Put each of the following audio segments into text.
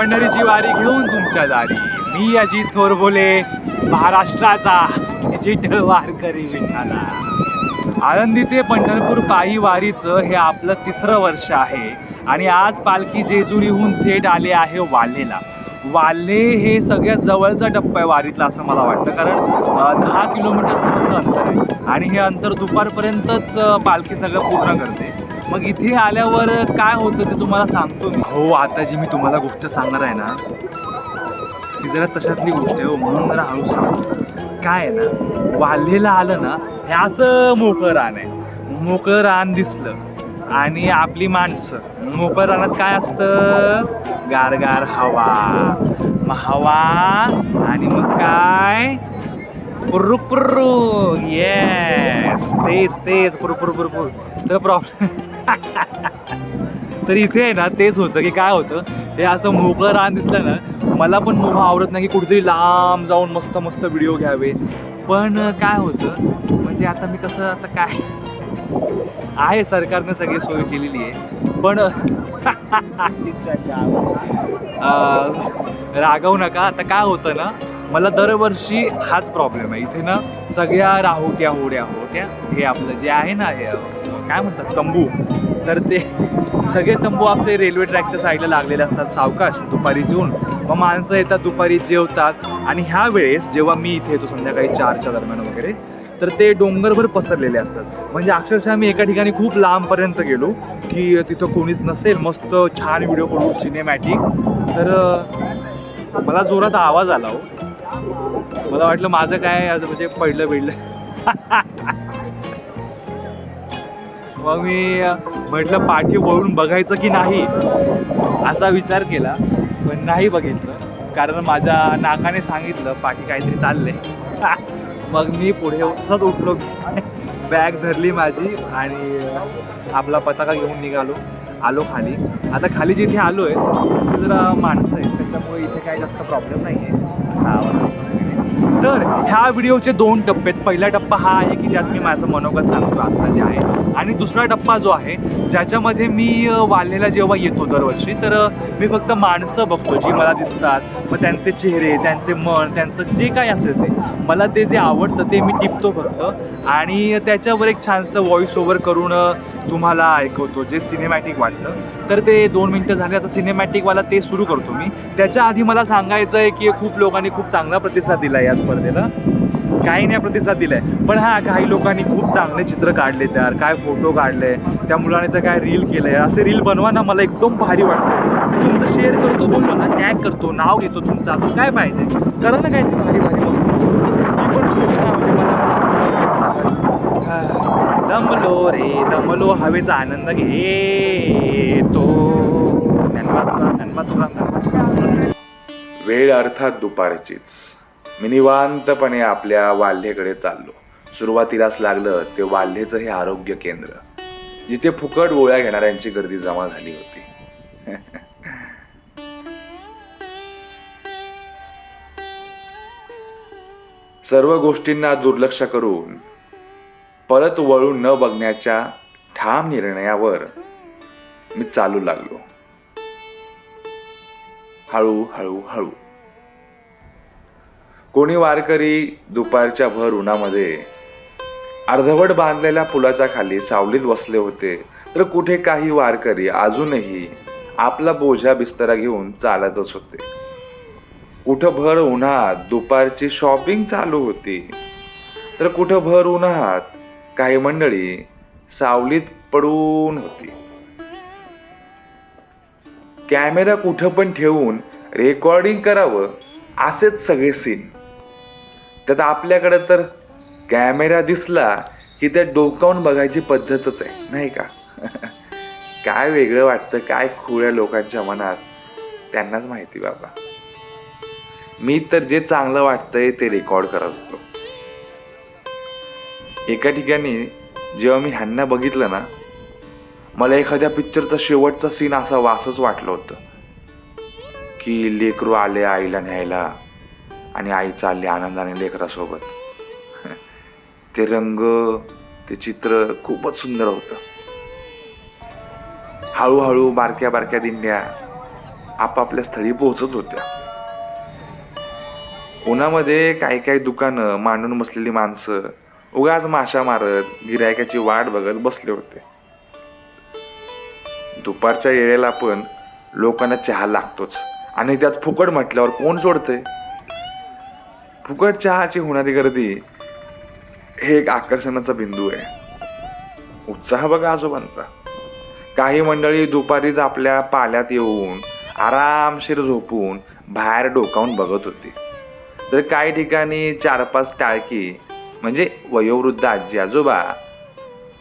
पंढरीची वारी घेऊन तुमच्या दारी. मी अजित थोरबोले महाराष्ट्राचा डिजिटल वारकरी विठाला आळंदी ते पंढरपूर पायी वारीचं हे आपलं तिसरं वर्ष आहे. आणि आज पालखी जेजुरीहून थेट आले आहे वाल्हेला वाल्हे हे सगळ्यात जवळचा टप्पा आहे वारीतला असं मला वाटतं. कारण दहा किलोमीटरचं अंतर आहे. आणि हे अंतर दुपारपर्यंतच पालखी सगळं पूर्ण करते. मग इथे आल्यावर काय होतं ते तुम्हाला सांगतो मी. हो आता जी मी तुम्हाला गोष्ट सांगणार आहे ना ती जरा तशातली गोष्ट आहे हो. म्हणून जरा हळू सांगतो काय आहे ना वाल्हेला आलं ना हे असं मोकळं रान आहे. मोकळं रान दिसलं. आणि आपली माणसं. मोकळं रानात काय असतं? गारगार हवा. मग हवा आणि मग काय? पुर्रू पुर्रू येस तेच तेच. पुरु पुरु तर प्रॉब्लेम तर इथे आहे ना तेच होतं की काय होतं हे असं मोकळं रान दिसलं ना मला पण मोह आवडत नाही की कुठेतरी लांब जाऊन मस्त मस्त व्हिडिओ घ्यावे. पण काय होतं म्हणजे आता मी कसं आता काय? आहे सरकारने सगळी सोय केलेली आहे. पण रागवू नका. आता काय होतं ना मला दरवर्षी हाच प्रॉब्लेम आहे. इथे ना सगळ्या राहोट्या होड्या होट्या हे आपलं जे आहे ना हे काय म्हणतात? तंबू. तर ते सगळे तंबू आपले रेल्वे ट्रॅकच्या साईडला लागलेले असतात सावकाश दुपारी जेवून. मग माणसं येतात दुपारी जेवतात. आणि ह्या वेळेस जेव्हा मी इथे येतो संध्याकाळी चारच्या दरम्यान वगैरे तर ते डोंगरभर पसरलेले असतात. म्हणजे अक्षरशः मी एका ठिकाणी खूप लांबपर्यंत गेलो की तिथं कोणीच नसेल. मस्त छान व्हिडिओ करू सिनेमॅटिक तर मला जोरात आवाज आला हो. मला वाटलं माझं काय आज म्हणजे पडलं बिडलं मग मी म्हटलं पाठी वळून बघायचं की नाही? असा विचार केला. पण नाही बघितलं. कारण माझ्या नाकाने सांगितलं पाठी काहीतरी चालले मग मी पुढे तसंच उठलो. बॅग धरली माझी आणि आपला पताका घेऊन निघालो. आलो खाली. आता खाली जिथे आलो आहे जरा माणसं आहेत. त्याच्यामुळे इथे काही जास्त प्रॉब्लेम नाही आहे असा आवाज तर ह्या व्हिडिओचे दोन टप्पे आहेत. पहिला टप्पा हा आहे की ज्यात मी माझं मनोगत सांगतो आता जे आहे. आणि दुसरा टप्पा जो आहे ज्याच्यामध्ये मी अ, वाल्हेला जेव्हा येतो दरवर्षी तर मी फक्त माणसं बघतो जी मला दिसतात. मग त्यांचे चेहरे त्यांचे मन त्यांचं जे काय असेल ते मला ते जे आवडतं ते मी टिपतो फक्त. आणि त्याच्यावर एक छानसं व्हॉइस ओव्हर करून तुम्हाला ऐकवतो जे सिनेमॅटिक वाटतं. तर ते दोन मिनटं झाले आता सिनेमॅटिकवाला ते सुरू करतो मी. त्याच्या आधी मला सांगायचं आहे की खूप लोकांनी खूप चांगला प्रतिसाद दिला या स्पर्धेला. काही नाही प्रतिसाद दिलाय. पण हा काही लोकांनी खूप चांगले चित्र काढले त्यार काय फोटो काढले. त्या मुलाने तर काय रील केलंय. असे रील बनवा ना मला एकदम भारी वाटतं मी तुमचं शेअर करतो बोललो ना टॅग करतो नाव घेतो तुमचं अजून. काय पाहिजे? करा ना काहीतरी भारी भारी मस्त मस्त मी पण म्हणजे मला दमलो रे दमलो हवेचा आनंद घे तो वेळ अर्थात दुपारचीच. मी निवांतपणे आपल्या वाल्हेकडे चाललो. सुरुवातीलाच लागलं ते वाल्हेचं हे आरोग्य केंद्र जिथे फुकट गोळ्या घेणाऱ्यांची गर्दी जमा झाली होती. सर्व गोष्टींना दुर्लक्ष करून परत वळून न बघण्याच्या ठाम निर्णयावर मी चालू लागलो. हळू हळू हळू. कोणी वारकरी दुपारच्या भर उन्हामध्ये अर्धवट बांधलेल्या पुलाच्या खाली सावलीत बसले होते तर कुठे काही वारकरी अजूनही आपला बोझा बिस्तरा घेऊन चालतच होते. कुठं भर उन्हात दुपारची शॉपिंग चालू होती तर कुठं भर उन्हात काही मंडळी सावलीत पडून होती. कॅमेरा कुठं पण ठेवून रेकॉर्डिंग करावं असेच सगळे सीन त्यात आपल्याकडे तर कॅमेरा दिसला की त्या डोकावून बघायची पद्धतच आहे नाही का? काय वेगळं वाटतं काय खुळ्या लोकांच्या मनात? त्यांनाच माहिती बाबा. मी तर जे चांगलं वाटतंय ते रेकॉर्ड करत होतो. एका ठिकाणी जेव्हा मी ह्यांना बघितलं ना मला एखाद्या पिक्चरचा शेवटचा सीन असा वासच वाटलं होतं. की लेकरू आले आईला न्यायला. आणि आई चालली आनंदाने लेकरासोबत. ते रंग ते चित्र खूपच सुंदर होतं. हळूहळू बारक्या बारक्या दिंड्या आपापल्या स्थळी पोहोचत होत्या. उन्हामध्ये काही काही दुकानं मांडून बसलेली माणसं उगाच माशा मारत गिरायकाची वाट बघत बसले होते. दुपारच्या येळेला पण लोकांना चहा लागतोच आणि त्यात फुकट म्हटल्यावर कोण सोडतंय? फुकट चहाची होणारी गर्दी हे एक आकर्षणाचा बिंदू आहे. उत्साह बघा आजोबांचा. काही मंडळी दुपारीच आपल्या पाल्यात येऊन आरामशीर झोपून बाहेर डोकावून बघत होती. तर काही ठिकाणी चार पाच टाळकी म्हणजे वयोवृद्ध आजी आजोबा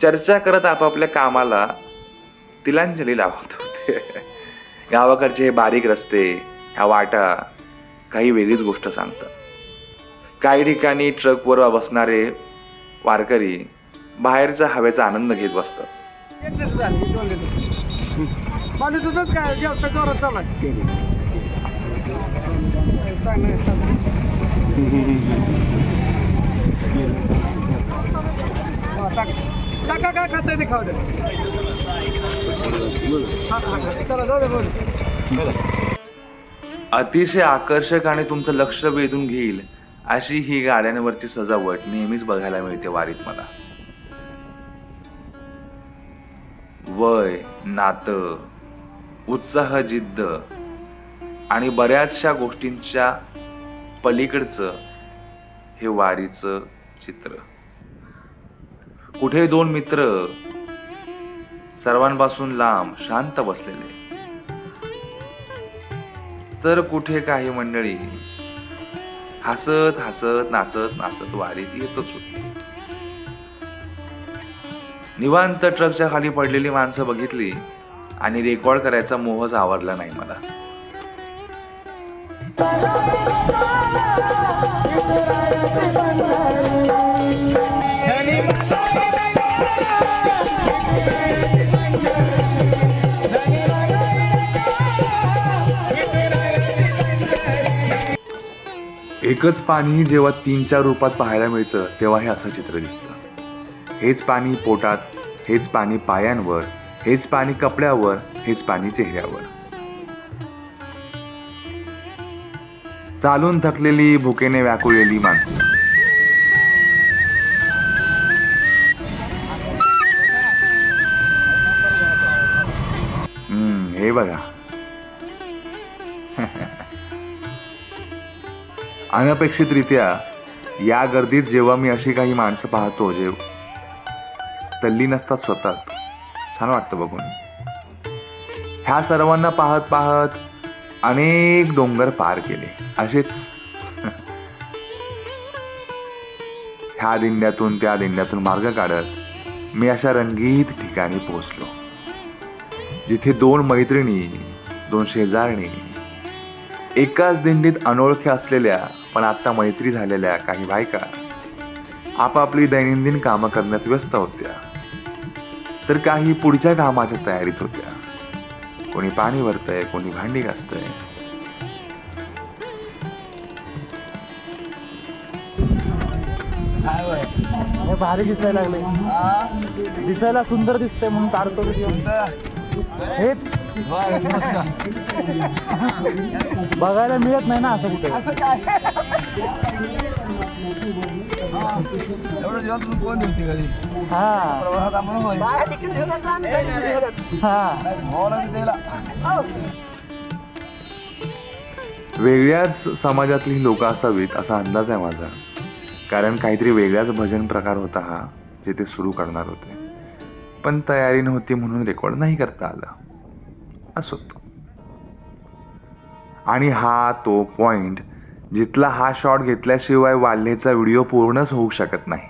चर्चा करत आपापल्या कामाला तिलांजली लावत होते. गावाकडचे हे बारीक रस्ते ह्या वाटा काही वेगळीच गोष्ट सांगतात. काही ठिकाणी ट्रकवर बसणारे वारकरी बाहेरच्या हवेचा आनंद घेत बसतात. एक काय खाऊ अतिशय आकर्षक आणि तुमचं लक्ष वेधून घेईल अशी ही गाड्यांवरची सजावट नेहमीच बघायला मिळते वारीत मला. वय नातं उत्साह जिद्द आणि बऱ्याचशा गोष्टींच्या पलीकडचं हे वारीचं चित्र. कुठे दोन मित्र सर्वांपासून लांब शांत बसलेले. तर कुठे काही मंडळी हसत हसत नाचत नाचत वारीत येतच होती. निवांत ट्रकच्या खाली पडलेली माणसं बघितली आणि रेकॉर्ड करायचा मोहच आवरला नाही मला. एकच पाणी जेव्हा तीन चार रूपात पाहायला मिळतं तेव्हा हे असं चित्र दिसतं. हेच पाणी पोटात हेच पाणी पायांवर हेच पाणी कपड्यावर हेच पाणी चेहऱ्यावर. चालून थकलेली भुकेने व्याकुळलेली माणसं. हम्म, हे बघा. अनपेक्षितरित्या या गर्दीत जेव्हा मी अशी काही माणसं पाहतो जे तल्ली नसतात स्वतः छान वाटतं बघून. ह्या सर्वांना पाहत पाहत अनेक डोंगर पार केले. असेच. ह्या दिंड्यातून त्या दिंड्यातून मार्ग काढत मी अशा रंगीत ठिकाणी पोहोचलो. जिथे दोन मैत्रिणी दोन शेजारणी एकाच दिंडीत अनोळख्या असलेल्या पण आता मैत्री झालेल्या काही बायका आपापली दैनंदिन कामं करण्यात व्यस्त होत्या. तर काही पुढच्या कामाच्या तयारीत होत्या. कोणी पाणी भरतंय कोणी भांडी घासतंय. हे भारी दिसायला लागले दिसायला सुंदर दिसतंय म्हणून काढतो. हेच. बघायला मिळत नाही ना असं कुठे. असं काय? एवढं जेवण तुम्ही कोण देते घरी? हा. प्रवासात आम्हाला होय हा. भावाला द्यायला. वेगळ्याच समाजातली लोक असावीत असा अंदाज आहे माझा. कारण काहीतरी वेगळाच भजन प्रकार होता हा जे ते सुरू करणार होते. पण तयारी नव्हती म्हणून रेकॉर्ड नाही करता आलं. असोत आणि हा तो पॉइंट जिथला हा शॉट घेतल्याशिवाय वाल्हेचा व्हिडिओ पूर्णच होऊ शकत नाही.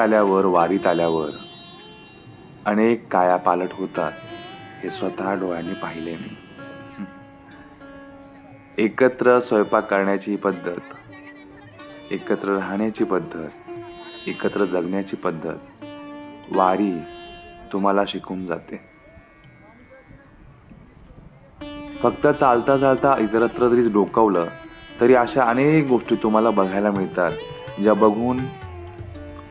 आल्यावर वारीत आल्यावर अनेक काया पालट होतात हे स्वतः डोळ्यांनी पाहिले मी. एकत्र स्वयंपाक करण्याची पद्धत एकत्र राहण्याची पद्धत एकत्र जगण्याची पद्धत वारी तुम्हाला शिकून जाते. फक्त चालता चालता इतरत्र जरी डोकावलं तरी अशा अनेक गोष्टी तुम्हाला बघायला मिळतात ज्या बघून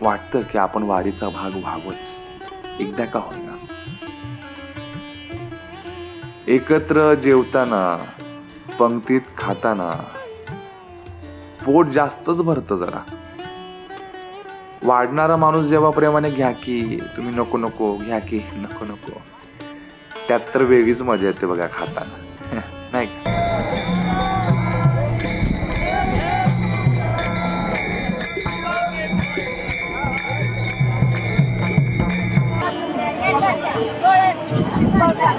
वाटतं की आपण वारीचा भाग व्हावंच. एकदा का होईना. एकत्र जेवताना पंक्तीत खाताना पोट जास्तच भरतं जरा. वाढणारा माणूस जेव्हा प्रेमाने घ्या की तुम्ही नको नको घ्या की नको नको. त्यात तर वेगळीच मजा येते बघा खाताना.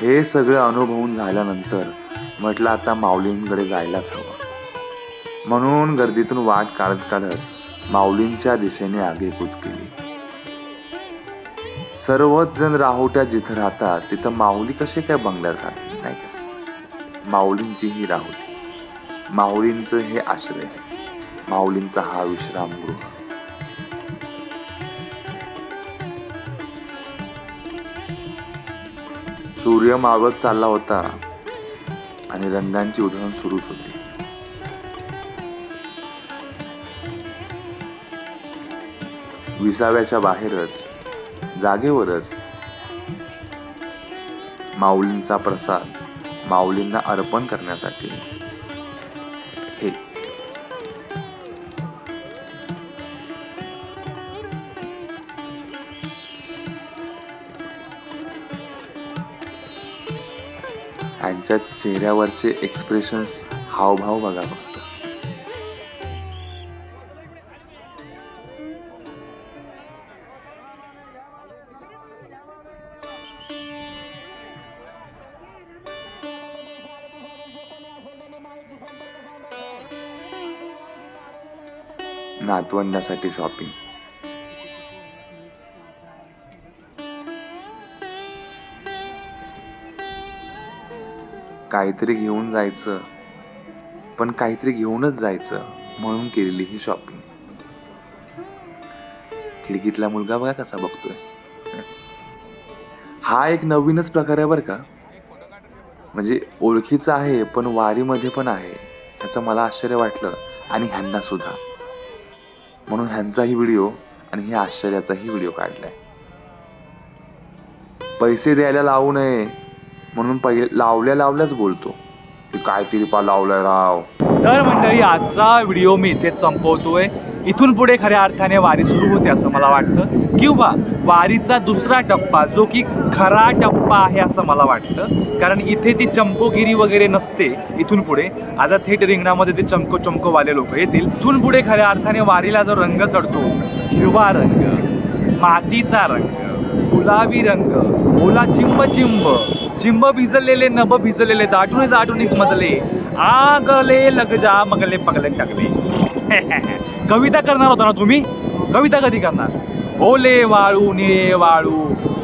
हे सगळं अनुभवून झाल्यानंतर म्हटलं आता माऊलींकडे जायलाच हवं. म्हणून गर्दीतून वाट काढत काढत माऊलींच्या दिशेने आगेकूच केली. सर्वच जण राहोट्या जिथं राहतात तिथं माऊली कसे काय बंगल्यात राहते नाही का? माऊलींची ही राहुटी माऊलींचं हे आश्रय माऊलींचा हा विश्रामगृह. सूर्य मावळत चालला होता आणि रंगांची उधळण सुरूच होती. विसाव्याच्या बाहेरच जागेवरच माऊलींचा प्रसाद माऊलींना अर्पण करण्यासाठी. हे. त्यांच्या चेहऱ्यावरचे एक्सप्रेशन्स हावभाव बघा. नातवंडासाठी शॉपिंग काहीतरी घेऊन जायचं पण काहीतरी घेऊनच जायचं म्हणून केलेली ही शॉपिंग खिडकीतला मुलगा बघा कसा बघतोय. हा एक नवीनच प्रकार आहे बरं का. म्हणजे ओळखीचा आहे पण वारीमध्ये पण आहे. त्याचं मला आश्चर्य वाटलं. आणि ह्यांना सुद्धा. म्हणून ह्यांचाही व्हिडिओ आणि ह्या आश्चर्याचाही व्हिडिओ काढलाय. पैसे द्यायला लावू नये म्हणून पहि लावल्या लावल्याच बोलतो. की काय तरी पा लावलाय राव. तर मंडळी आजचा व्हिडिओ मी इथेच संपवतोय. इथून पुढे खऱ्या अर्थाने वारी सुरू होते असं मला वाटतं. किंवा वारीचा दुसरा टप्पा जो की खरा टप्पा आहे असं मला वाटतं. कारण इथे ती चंपोगिरी वगैरे नसते इथून पुढे. आता थेट रिंगणामध्ये ते चमको चमकोवाले लोक येतील. इथून पुढे खऱ्या अर्थाने वारीला जो रंग चढतो हिरवा रंग मातीचा रंग गुलाबी रंग ओला चिंब चिंब चिंब भिजलेले नभ भिजलेले दाटून दाटून मजले आगले लगजा मगले पगले टाकले कविता करणार होता ना तुम्ही? कविता कधी करणार? ओले वाळू निळे वाळू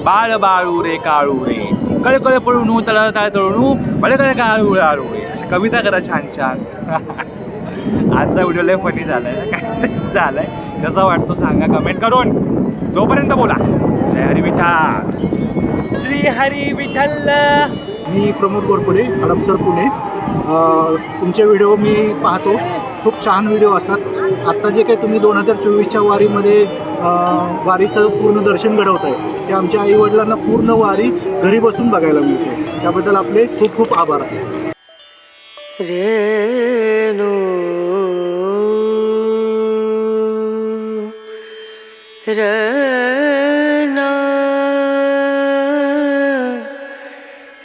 बाळ बाळू रे काळू रे. कळकळ पळून तळ तळ तळून बळकळ काळू आळू रे. कविता करा छान छान. आजचा व्हिडिओ लय फनी झालाय. काय झालाय. कसा वाटतो सांगा कमेंट करून. तोपर्यंत बोला. जय हरी विठ्ठल. श्री हरी विठ्ठल. मी प्रमोद गोरपुरे हडपसर पुणे. अ, तुमचे व्हिडिओ मी पाहतो. खूप छान व्हिडिओ असतात. आत्ता जे काही तुम्ही दोन हजार चोवीसच्या वारीमध्ये वारीचं पूर्ण दर्शन घडवत आहे ते आमच्या आईवडिलांना पूर्ण वारी घरी बसून बघायला मिळते. त्याबद्दल आपले खूप खूप आभार. रेणु र ना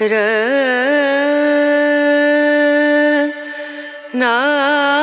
र ना ना